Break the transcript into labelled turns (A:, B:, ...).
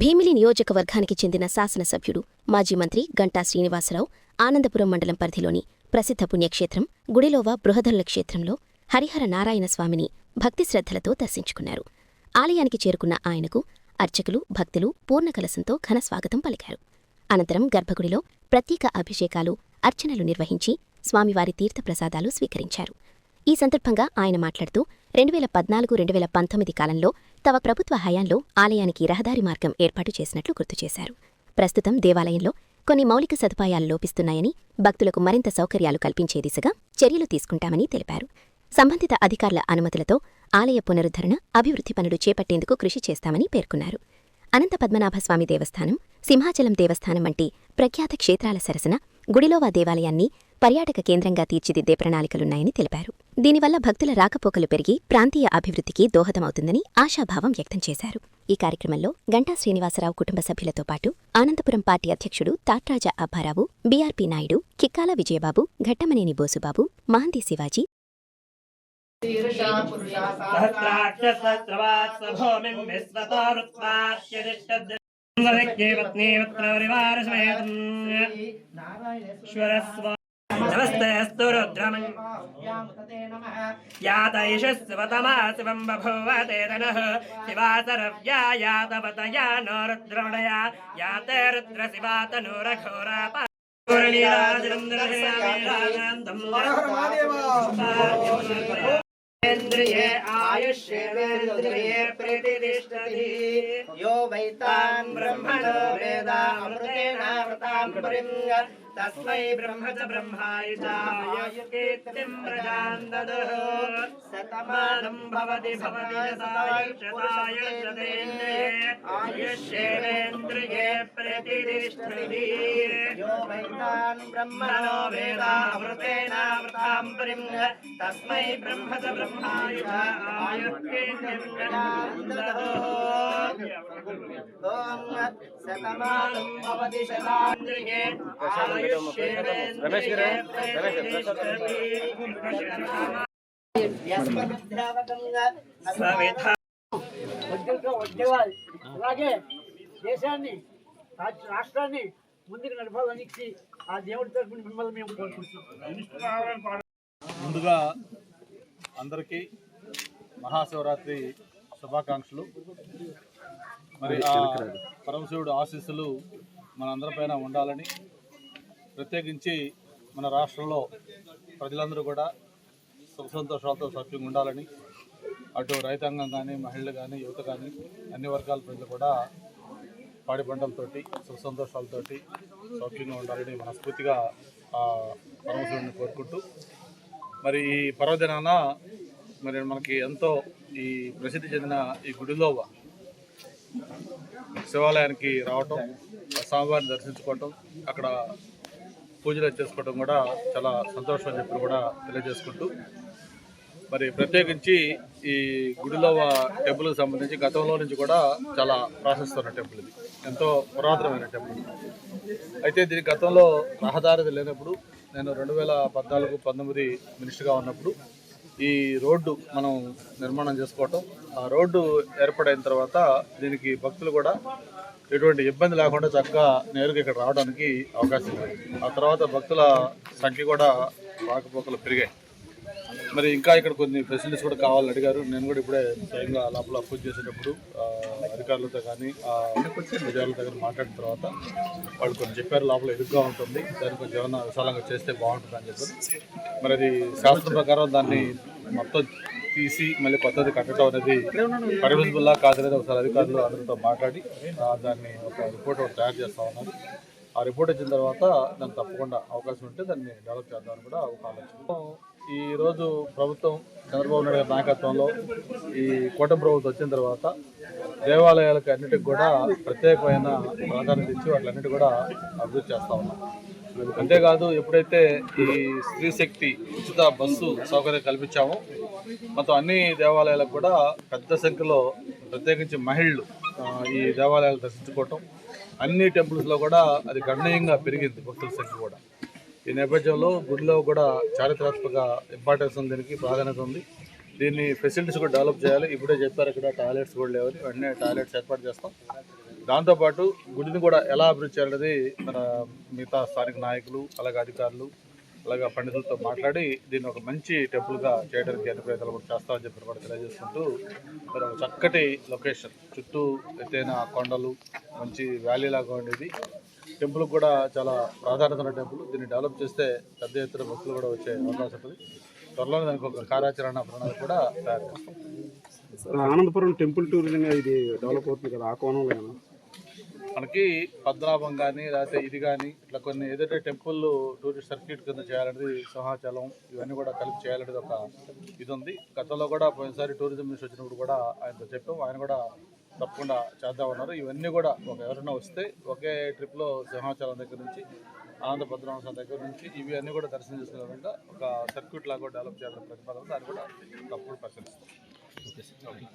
A: భీమిలి నియోజకవర్గానికి చెందిన శాసనసభ్యుడు మాజీ మంత్రి గంటా శ్రీనివాసరావు ఆనందపురం మండలం పరిధిలోని ప్రసిద్ధ పుణ్యక్షేత్రం గుడిలోవ బృహదరుల క్షేత్రంలో హరిహర నారాయణ స్వామిని భక్తి శ్రద్ధలతో దర్శించుకున్నారు. ఆలయానికి చేరుకున్న ఆయనకు అర్చకులు భక్తులు పూర్ణకలశంతో ఘన స్వాగతం పలికారు. అనంతరం గర్భగుడిలో ప్రత్యేక అభిషేకాలు అర్చనలు నిర్వహించి స్వామివారి తీర్థప్రసాదాలు స్వీకరించారు. ఈ సందర్భంగా ఆయన మాట్లాడుతూ రెండు వేల పద్నాలుగు రెండు వేల పంతొమ్మిది కాలంలో తమ ప్రభుత్వ హయాంలో ఆలయానికి రహదారి మార్గం ఏర్పాటు చేసినట్లు గుర్తు చేశారు. ప్రస్తుతం దేవాలయంలో కొన్ని మౌలిక సదుపాయాలు లోపిస్తున్నాయని భక్తులకు మరింత సౌకర్యాలు కల్పించే దిశగా చర్యలు తీసుకుంటామని తెలిపారు. సంబంధిత అధికారుల అనుమతులతో ఆలయ పునరుద్ధరణ అభివృద్ధి పనులు చేపట్టేందుకు కృషి చేస్తామని పేర్కొన్నారు. అనంత పద్మనాభస్వామి దేవస్థానం సింహాచలం దేవస్థానం వంటి ప్రఖ్యాత క్షేత్రాల సరసన గుడిలోవా దేవాలయాన్ని పర్యాటక కేంద్రంగా తీర్చిదిద్దే ప్రణాళికలున్నాయని తెలిపారు. దీనివల్ల భక్తుల రాకపోకలు పెరిగి ప్రాంతీయ అభివృద్ధికి దోహదమవుతుందని ఆశాభావం వ్యక్తం చేశారు. ఈ కార్యక్రమంలో గంటా శ్రీనివాసరావు కుటుంబ సభ్యులతో పాటు అనంతపురం పార్టీ అధ్యక్షుడు Tatraja Abbarao B R P Naidu Kikkala Vijayababu Ghattamaneni Bosubabu Mahanti Shivaji.
B: Narayana नमस्ते अस्तु रुद्रमं यात यशस्वतमा शिवं बभूव ते तनः शिवासरव्या यातवतया नो रुद्रमणया याते रुद्रशिवा तनूरघोरा इन्द्रिये आयुष्येन्द्रिये प्रतिष्ठति
C: यो वैतान्
B: ब्रह्मणो वेदामृतेनावृतां परिं तस्मै ब्रह्म च ब्रह्माय कीर्तिम् प्रजाम् ददः सतमानम् भवति भवति
C: यदायुषताय
B: ब्रह्मणो वेदावृतेनावृताम् तस्मै ब्रह्म च ब्रह्माय आयुष्कीर्तिम् प्रजाम् ददः
C: ॐ सतमानम् भवति
B: शतान्द्रिये
D: आयु అలాగే దేశాన్ని రాష్ట్రాన్ని ముందుకు నడపాలని ఆ దేవుడి తరఫున మిమ్మల్ని మేము
E: ముందుగా అందరికీ మహాశివరాత్రి శుభాకాంక్షలు. మరి పరమశివుడు ఆశీస్సులు మనందరి పైన ఉండాలని ప్రత్యేకించి మన రాష్ట్రంలో ప్రజలందరూ కూడా సుఖ సంతోషాలతో సభ్యంగా ఉండాలని అటు రైతాంగం కానీ మహిళలు కానీ యువత కానీ అన్ని వర్గాల ప్రజలు కూడా పాడి పంటలతోటి సుఖ సంతోషాలతోటి సౌఖ్యంగా ఉండాలని మనస్ఫూర్తిగా పరమశివుడిని కోరుకుంటూ మరి ఈ పర్వదినాన మరి మనకి ఎంతో ఈ ప్రసిద్ధి చెందిన ఈ గుడిలో శివాలయానికి రావటం స్వామివారిని దర్శించుకోవటం అక్కడ పూజలు చేసుకోవడం కూడా చాలా సంతోషం అని చెప్పి కూడా తెలియజేసుకుంటూ మరి ప్రత్యేకించి ఈ గుడిలో టెంపుల్కి సంబంధించి గతంలో నుంచి కూడా చాలా ప్రాశస్త్యం ఉన్న టెంపుల్ ఇది. ఎంతో పురాతనమైన టెంపుల్. అయితే దీని గతంలో రహదారి లేనప్పుడు నేను రెండు వేల పద్నాలుగు పంతొమ్మిది మినిస్టర్గా ఉన్నప్పుడు ఈ రోడ్డు మనం నిర్మాణం చేసుకోవటం ఆ రోడ్డు ఏర్పడైన తర్వాత దీనికి భక్తులు కూడా ఎటువంటి ఇబ్బంది లేకుండా చక్కగా నేరుగా ఇక్కడ రావడానికి అవకాశం ఉంది. ఆ తర్వాత భక్తుల సంఖ్య కూడా రాకపోకలు పెరిగాయి. మరి ఇంకా ఇక్కడ కొన్ని ఫెసిలిటీస్ కూడా కావాలని అడిగారు. నేను కూడా ఇప్పుడే స్వయంగా లోపల పూజ చేసేటప్పుడు అధికారులతో కానీ ఆ, అధికారులతో కానీ మాట్లాడిన తర్వాత వాళ్ళు కొన్ని చెప్పారు లోపల ఇరుగ్గా ఉంటుంది. దాన్ని కొంచెం ఏమైనా విశాలంగా చేస్తే బాగుంటుంది అని చెప్పారు. మరి అది శాస్త్ర ప్రకారం దాన్ని మొత్తం తీసి మళ్ళీ కొత్తది కట్టడం అనేది పరిమితుల్లా కాదనేది ఒకసారి అధికారులు అందరితో మాట్లాడి దాన్ని ఒక రిపోర్ట్ ఒకటి తయారు చేస్తా ఉన్నారు. ఆ రిపోర్ట్ వచ్చిన తర్వాత దాన్ని తప్పకుండా అవకాశం ఉంటే దాన్ని డెవలప్ చేద్దామని కూడా ఒక ఆలోచన. ఈరోజు ప్రభుత్వం చంద్రబాబు నాయుడు గారి నాయకత్వంలో ఈ కూటమి ప్రభుత్వం వచ్చిన తర్వాత దేవాలయాలకు అన్నిటికి కూడా ప్రత్యేకమైన ప్రాధాన్యత ఇచ్చి వాటిలన్నిటి కూడా అభివృద్ధి చేస్తూ ఉన్నాం. అంతేకాదు ఎప్పుడైతే ఈ స్త్రీ శక్తి ఉచిత బస్సు సౌకర్యం కల్పించామో మొత్తం అన్ని దేవాలయాలకు కూడా పెద్ద సంఖ్యలో ప్రత్యేకించి మహిళలు ఈ దేవాలయాలు దర్శించుకోవటం అన్ని టెంపుల్స్లో కూడా అది గణనీయంగా పెరిగింది భక్తుల సంఖ్య కూడా. ఈ నేపథ్యంలో గుడిలో కూడా చారిత్రాత్మక ఇంపార్టెన్స్ ఉంది దీనికి ప్రాధాన్యత ఉంది. దీన్ని ఫెసిలిటీస్ కూడా డెవలప్ చేయాలి. ఇప్పుడే చెప్పారు ఇక్కడ టాయిలెట్స్ కూడా లేవని. వెంటనే టాయిలెట్స్ ఏర్పాటు చేస్తాం. దాంతోపాటు గుడిని కూడా ఎలా అభివృద్ధి చేయాలనేది మన మిగతా స్థానిక నాయకులు అలాగే అధికారులు అలాగే పండితులతో మాట్లాడి దీన్ని ఒక మంచి టెంపుల్గా చేయడానికి అన్ని ప్రయత్నాలు కూడా చేస్తామని చెప్పి కూడా తెలియజేసుకుంటూ మరి ఒక చక్కటి లొకేషన్ చుట్టూ ఎత్తైన కొండలు మంచి వ్యాలీ లాగా ఉండేది. టెంపుల్ కూడా చాలా ప్రాధాన్యత ఉన్న టెంపుల్ దీన్ని డెవలప్ చేస్తే పెద్ద ఎత్తున భక్తులు కూడా వచ్చే అవకాశం ఉంటుంది. త్వరలోనే దానికి ఒక కార్యాచరణ ప్రణాళిక కూడా తయారు
F: ఆనందపురం టెంపుల్ టూరిజంగా ఇది డెవలప్ అవుతుంది కదా ఆ కోణంలో?
E: మనకి పద్మనాభం కానీ లేకపోతే ఇది కానీ ఇట్లా కొన్ని ఏదైతే టెంపుల్ టూరిస్ట్ సర్క్యూట్ కింద చేయాలనేది సింహాచలం ఇవన్నీ కూడా కలిపి చేయాలనేది ఒక ఇది ఉంది గతంలో కూడా పోయినసారి టూరిజం మినిస్టర్ వచ్చినప్పుడు కూడా ఆయనతో చెప్పాం ఆయన కూడా తప్పకుండా చేద్దామన్నారు. ఇవన్నీ కూడా ఒక ఎవరైనా వస్తే ఒకే ట్రిప్లో సింహాచలం దగ్గర నుంచి ఆనంద దగ్గర నుంచి ఇవి అన్నీ కూడా దర్శనం చేసుకునే ఒక సర్క్యూట్ లాగా డెవలప్ చేయాలని ప్రతిపాదన దాన్ని కూడా తప్పుడు పరిశీలిస్తాం.